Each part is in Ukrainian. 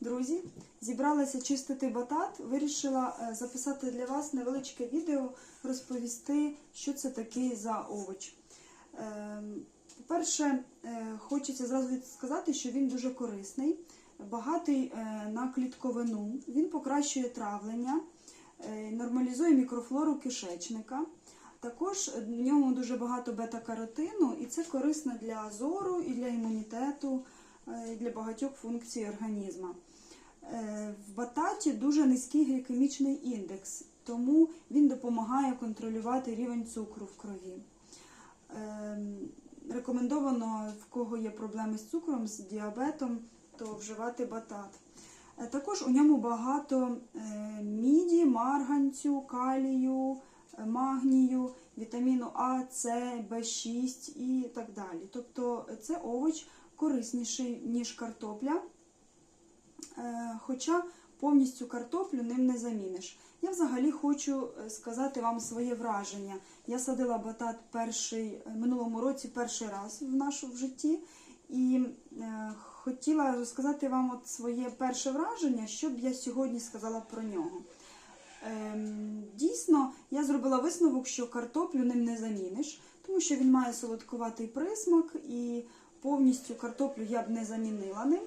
Друзі, зібралася чистити батат, вирішила е, записати для вас невеличке відео, розповісти, що це такий за овоч. Ем, По-перше, е, хочеться зразу сказати, що він дуже корисний, багатий е, на клітковину, він покращує травлення, нормалізує мікрофлору кишечника. Також в ньому дуже багато бета-каротину, і це корисно для зору і для імунітету, для багатьох функцій організму. Е, В бататі дуже низький глікемічний індекс, тому він допомагає контролювати рівень цукру в крові. Ем, Рекомендовано, в кого є проблеми з цукром, з діабетом, то вживати батат. Е, Також у ньому багато е, міді, марганцю, калію, е, магнію, вітаміну А, С, В6 і так далі. Тобто це овоч корисніший, ніж картопля, е, хоча повністю картоплю ним не заміниш. Я взагалі хочу е, сказати вам своє враження. Я садила батат перший е, минулому році перший раз в нашому житті, і хотіла розказати вам от своє перше враження, що б я сьогодні сказала про нього. Ем, Дійсно, я зробила висновок, що картоплю ним не заміниш, тому що він має солодкуватий присмак і повністю картоплю я б не замінила ним.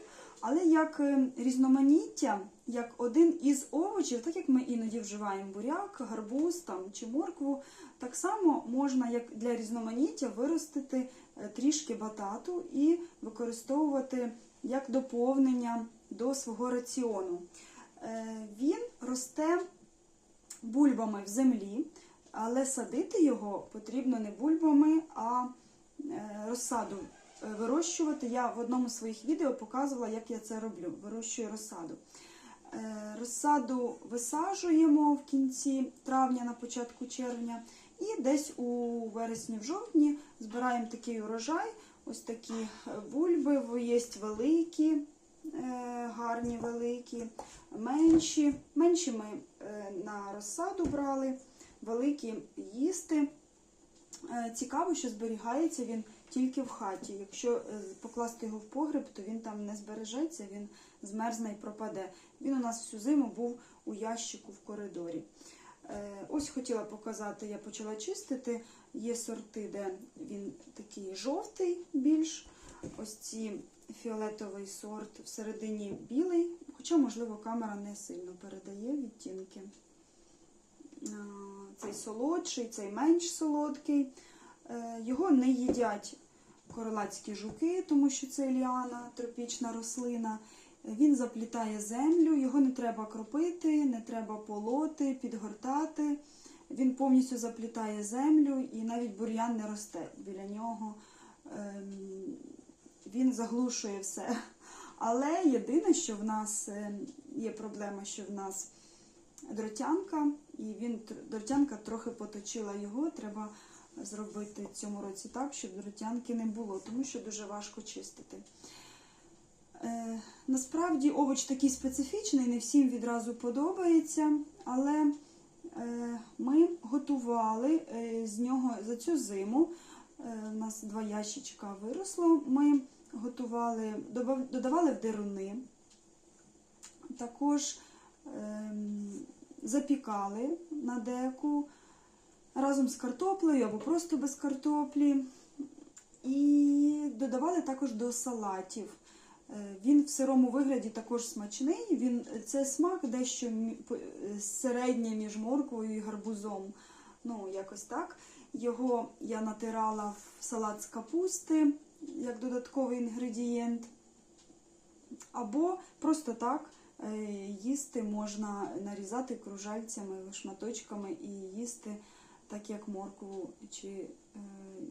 Але як е, різноманіття, як один із овочів, так як ми іноді вживаємо буряк, гарбуз там, чи моркву, так само можна як для різноманіття виростити е, трішки батату і використовувати як доповнення до свого раціону. Е, Він росте бульбами в землі, але садити його потрібно не бульбами, а е, розсаду вирощувати. Я в одному з своїх відео показувала, як я це роблю. Вирощую розсаду. Е, Розсаду висаджуємо в кінці травня, на початку червня, і десь у вересні, в жовтні збираємо такий урожай. Ось такі е, бульби, є великі, е, гарні великі, менші. Менші ми е, на розсаду брали, великі їсти. Е, Цікаво, що зберігається він тільки в хаті. Якщо е, покласти його в погреб, то він там не збережеться, він змерзне і пропаде. Він у нас всю зиму був у ящику в коридорі. Е, Ось хотіла показати, я почала чистити. Є сорти, де він такий жовтий більш. Ось ці фіолетовий сорт всередині білий, хоча, можливо, камера не сильно передає відтінки. Цей солодший, цей менш солодкий. Е, Його не їдять королацькі жуки, тому що це ліана, тропічна рослина. Він заплітає землю, його не треба кропити, не треба полоти, підгортати. Він повністю заплітає землю і навіть бур'ян не росте біля нього. Ем, Він заглушує все. Але єдине, що в нас ем, є проблема, що в нас дротянка, і він дротянка трохи поточила його. Треба зробити цьому році так, щоб дротянки не було, тому що дуже важко чистити. Е, насправді овоч такий специфічний, не всім відразу подобається, але е, ми готували е, з нього за цю зиму. У нас два ящичка виросло. Ми готували, додавали в деруни, також ем, запікали на деку разом з картоплею або просто без картоплі. І додавали також до салатів. Е, Він в сирому вигляді також смачний. Він, це смак дещо е, середнє між морквою і гарбузом. Ну, якось так. Його я натирала в салат з капусти як додатковий інгредієнт. Або просто так е, їсти можна нарізати кружальцями, шматочками і їсти так, як моркву чи е,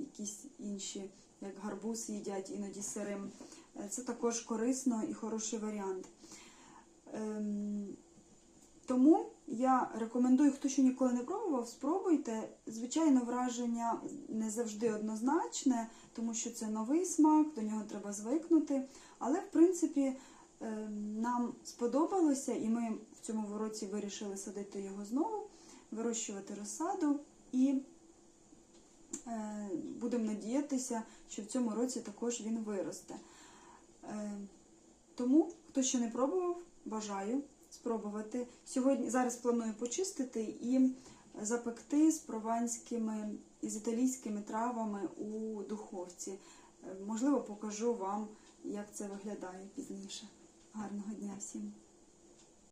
якісь інші, як гарбуз їдять іноді сирим. Е, Це також корисно і хороший варіант. Ем, Тому я рекомендую, хто ще ніколи не пробував, спробуйте. Звичайно, враження не завжди однозначне, тому що це новий смак, до нього треба звикнути. Але, в принципі, ем, нам сподобалося, і ми в цьому році вирішили садити його знову, вирощувати розсаду і е, будемо надіятися, що в цьому році також він виросте. Е, Тому, хто ще не пробував, бажаю спробувати. Сьогодні зараз планую почистити і запекти з прованськими і з італійськими травами у духовці. Е, Можливо, покажу вам, як це виглядає пізніше. Гарного дня всім!